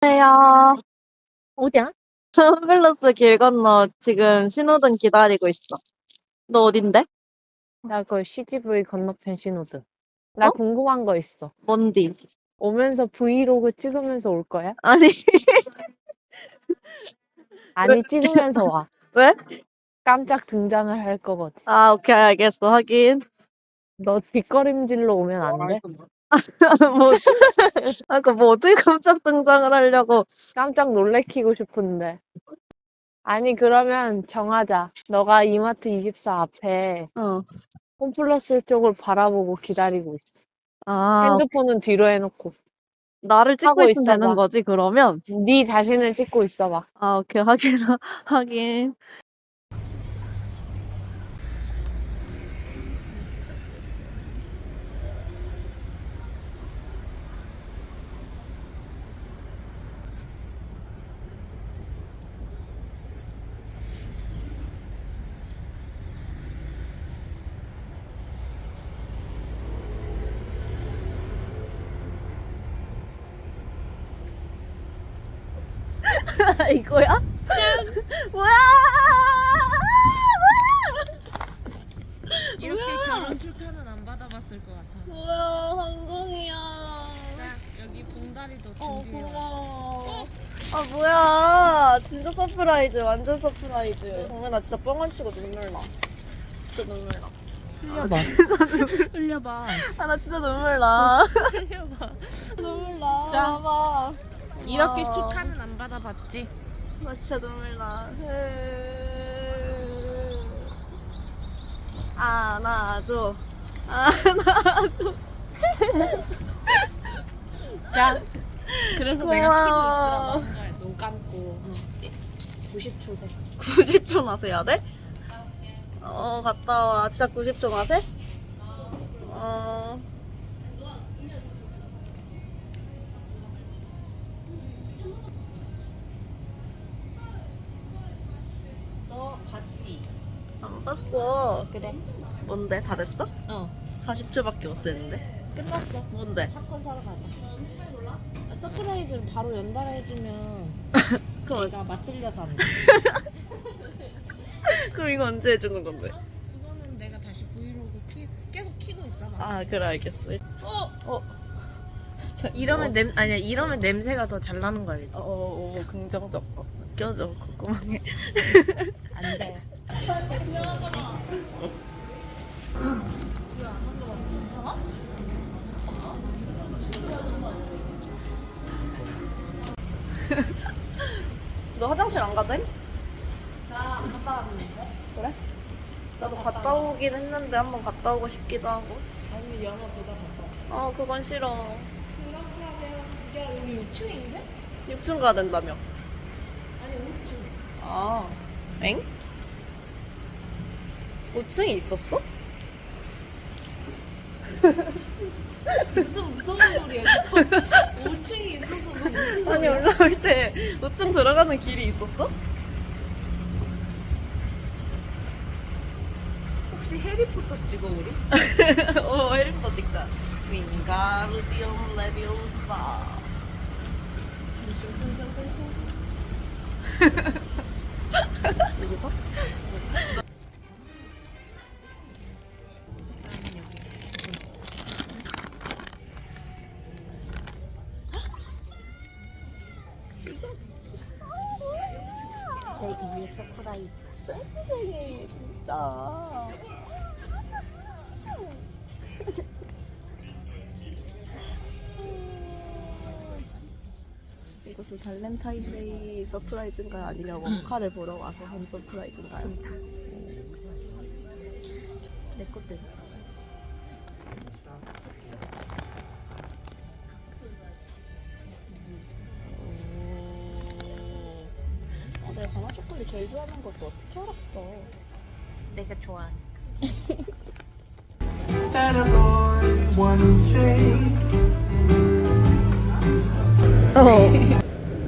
안녕하세요. 어디야? 홈플러스 길 건너 지금 신호등 기다리고 있어. 너 어딘데? 나 그 CGV 건너편 신호등. 나 어? 궁금한 거 있어. 뭔디? 오면서 브이로그 찍으면서 올 거야? 아니, 아니, 찍으면서 와. 왜? 깜짝 등장을 할 거거든. 아, 오케이, 알겠어. 하긴. 너 뒷걸음질로 오면 안 돼? 뭐, 아까 뭐 어떻게 깜짝 등장을 하려고. 깜짝 놀래키고 싶은데. 아니, 그러면 정하자. 너가 이마트 24 앞에 어. 홈플러스 쪽을 바라보고 기다리고 있어. 아, 핸드폰은 뒤로 해 놓고. 나를 찍고 하고 있으면 되는. 거지, 그러면? 네 자신을 찍고 있어 봐. 아, 오케이. 하긴, 하긴. 이거야? 뭐야? 이렇게 뭐야? 결혼 축하는 안 받아봤을 것 같아. 뭐야, 황공이야. 나 여기 봉다리도 어, 준비해. 고마워. 아, 뭐야. 진짜 서프라이즈. 완전 서프라이즈. 정말 나 진짜 뻥안 치고 눈물 나. 진짜 눈물 나. 흘려봐. 흘려봐. 아, 나 진짜 눈물 나. 흘려봐. 눈물 나. 자. 봐봐. 이렇게 고마워. 축하는 안 받아봤지. 나 진짜 눈물 나. 안아줘. 안아줘. 자. 그래서 고마워. 내가 키고 있으라고 한 거야. 눈 감고 90초 세. 90초 나세야 돼? 어, 갔다 와. 진짜 90초 나세? 어. 안 봤어. 그래. 뭔데? 다 됐어? 어. 40초밖에 못 쓰는데. 끝났어. 뭔데? 팝콘 사러 가자. 아, 서프라이즈를 바로 연달아 해주면 그럼, 내가 맞들려서 안 돼. 그럼 이거 언제 해주는 건데? 그거는 내가 다시 브이로그 키, 계속 키고 있어. 봐. 아, 그래, 알겠어. 어? 어. 자, 이러면 냄 아니야 이러면 냄새가 더 잘 나는 거 알지? 어, 어, 어, 긍정적. 어, 껴줘, 콧구멍에. 안 돼. 너 화장실 안 가대? 나 갔다 왔는데. 그래? 나도 갔다 오긴 했는데 한번 갔다 오고 싶기도 하고. 아니면 영화 보다 갔다 와. 어, 그건 싫어. 그렇다면 야 여기 6층인데? 6층 가야 된다며. 아니 5층. 아, 엥? 5층이 있었어? 무슨 무서운 소리야? 5층이 있어서 뭐 무슨 아니, 올라올 때 5층 들어가는 길이 있었어? 혹시 해리포터 찍어 우리? 어, 해리포터 찍자. 윙가르디움 레비오사. 여기서? 제 2의 서프라이즈. 세상에, 진짜. 이것은 발렌타인데이 서프라이즈인가요? 아니면 원카를 보러 와서 한 서프라이즈인가요? 내 것도 있어. 초콜릿 제일 좋아하는 것도 어떻게 알았어? 내가 좋아하는. that a boy once said 어. 야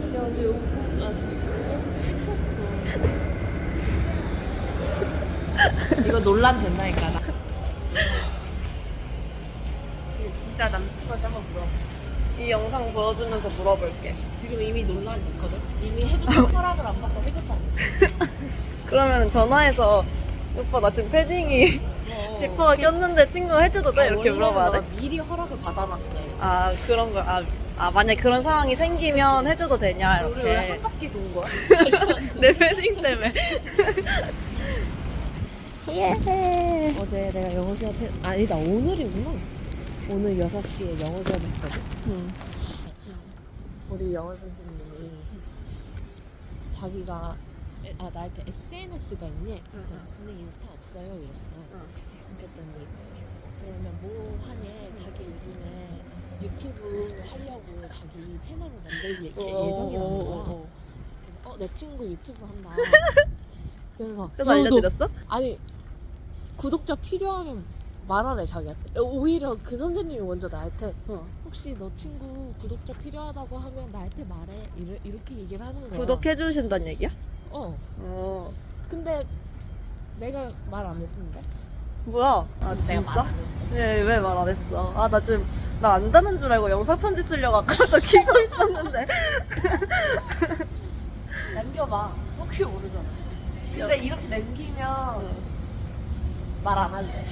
근데 여기 아, 어, 이거 논란 된다니까 나. 이거 진짜 남자친구한테 한번 물어봐. 이 영상 보여주면서 물어볼게. 지금 이미 논란이 됐거든. 이미 해줬다고 허락을 안 받고 해줬다고. 그러면 전화해서 오빠 나 지금 패딩이 어. 지퍼가 꼈는데 친구가 해줘도 돼? 이렇게 물어봐야 돼? 미리 허락을 받아놨어요. 아 그런 걸 아, 아 만약 그런 상황이 생기면 해줘도 되냐 우리 왜한 이렇게 바퀴 돈 거야? 내 패딩 때문에 예 어제 내가 영어 수업 해... 아니다 오늘이구나. 오늘 6시에 영어 수업 했거든. 음. 우리 영어 선생님이 자기가 에- 아 나한테 SNS가 있니? 그래서 응. 저는 인스타 없어요 이랬어. 응. 그랬더니 그러면 뭐 하니? 자기 요즘에 유튜브 하려고 자기 채널을 만들 예, 어, 예정이라는 어, 거야. 어, 어. 어내 친구 유튜브 한다. 그래서 그래서 알려드렸어? 아니 구독자 필요하면 말하래 자기한테. 오히려 그 선생님이 먼저 나한테 어. 혹시 너 친구 구독자 필요하다고 하면 나한테 말해 이렇게 얘기를 하는 거야. 구독해 주신다는 얘기야? 어. 어 근데 내가 말 안 했는데. 뭐야 아 내가 말 진짜? 안 했는데. 왜말 안 했어 아 나 지금 나 안다는 줄 알고 영상 편지 쓰려고 아까부터 키고 있었는데 남겨봐. 혹시 모르잖아. 근데 이렇게 남기면 말 안 할래.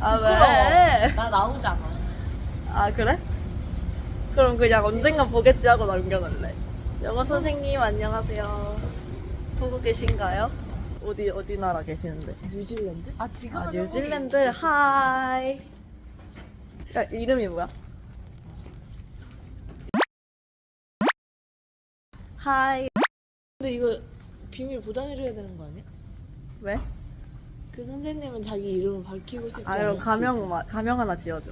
아 부끄러워. 왜? 나 나오잖아. 아 그래? 그럼 그냥 언젠간 보겠지 하고 남겨놓을래 영어 선생님 안녕하세요 보고 계신가요? 어디 어디 나라 계시는데? 뉴질랜드? 아 지금은 아 뉴질랜드 하이 야 이름이 뭐야? 하이 근데 이거 비밀 보장해줘야 되는 거 아니야? 왜? 그 선생님은 자기 이름을 밝히고 싶지 아 않을 그럼 수도 가명 있잖아. 마- 가명 하나 지어줘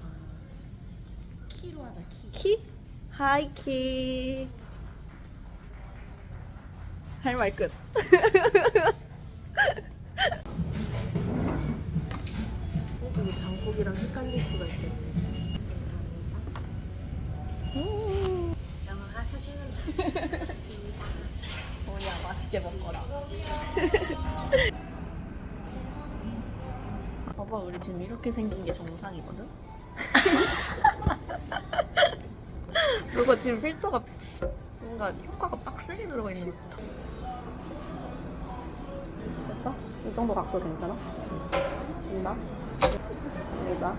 키로 하자 키. 키? 하이 키. 할 말 끝. 어, 이거 장국이랑 헷갈릴 수가 있겠네. 영어가 사주는 뭐냐 맛있게 먹거라. 봐봐 우리 지금 이렇게 생긴 게 정상이거든. 누가 지금 필터가 뭔가 효과가 빡세게 들어가 있는 것 같아. 됐어? 이 정도 각도 괜찮아? 됐나? 여기다.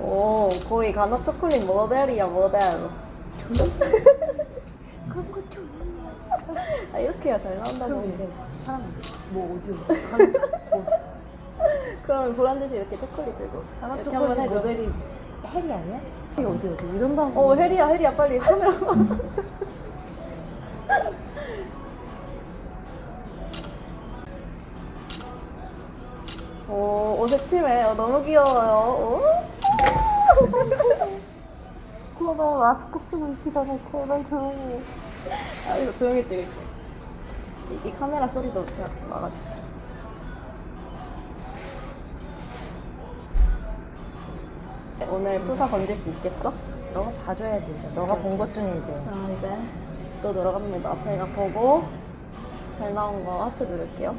오, 거의 간호 초콜릿 모델이야, 모델. 그런 거 좀 아, 이렇게 해야 잘 나온다고. 그럼 이제 사람 뭐 어디로 그러면 보란 듯이 이렇게 초콜릿 들고. 하나 이렇게 초콜릿 한번 해줘. 모델이 해리 아니야? 해리 어디 어디 이런 방 어, 혜리야, 혜리야, 빨리 카메라 봐. 오, 옷에 침해. 어, 너무 귀여워요. 오? 그거 마스크 쓰고 있기 전에 제발 조용히 해. 아, 이거 조용히 찍을게. 이, 이 카메라 소리도 제가 막아줄게. 오늘 푸사 건질 수 있겠어? 너가 봐줘야지. 이제. 너가 본 것 중에 이제. 자 이제 집도 들어갑니다. 저희가 보고 잘 나온 거 하트 누를게요.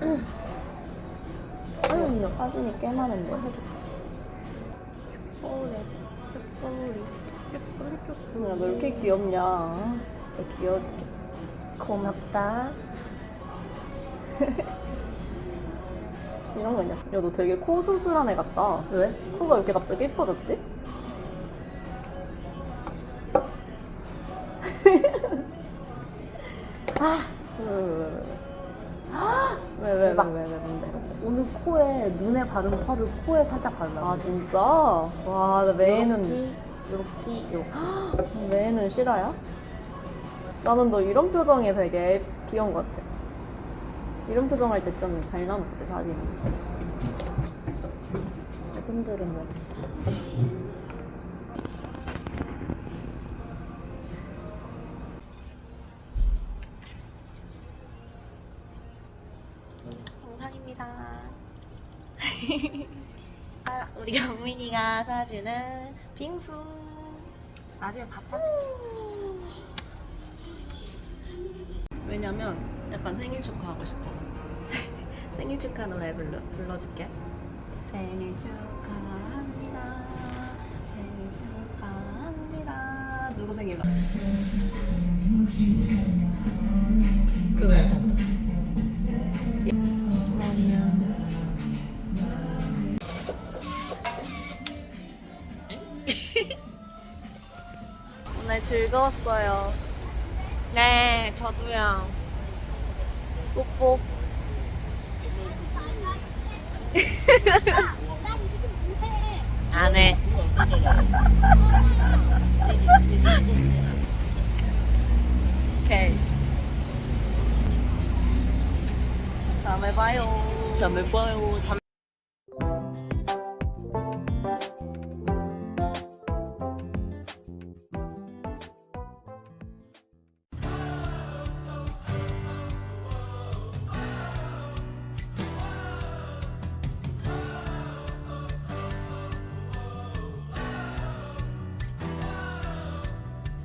아유 사진이 꽤 많은데 해줄게. 초콜릿, 초콜릿, 초콜릿, 초콜릿. 야너 이렇게 귀엽냐? 진짜 귀여워 죽겠어. 고맙다. 이런 거 있냐? 야 너 되게 코 수술한 애 같다. 왜? 코가 왜 이렇게 갑자기 예뻐졌지? 아, 왜, 왜, 왜, 왜, 왜, 대박. 왜, 왜, 뭔데, 뭔데? 오늘 코에 눈에 바른 펄을 코에 살짝 발라. 아, 진짜? 와, 나 메이는, 이렇게 이렇게. 메이는 실화야? 나는 너 이런 표정이 되게 귀여운 것 같아. 이런 표정 할 때 좀 잘 나온 것 같아, 사진이. 잘 흔들으면서. 동상입니다. 아, 우리 영민이가 사주는 빙수. 나중에 밥 사줄게. 왜냐면 약간 생일 축하하고 싶어. 생일 축하 노래 불러, 불러줄게. 생일 축하합니다. 생일 축하합니다. 누구 생일? 그거 괜찮다. 오늘 즐거웠어요. 네, 저도요. 뽀뽀. 안 해. 오케이. 다음에 봐요. 다음에 봐요. 다음에...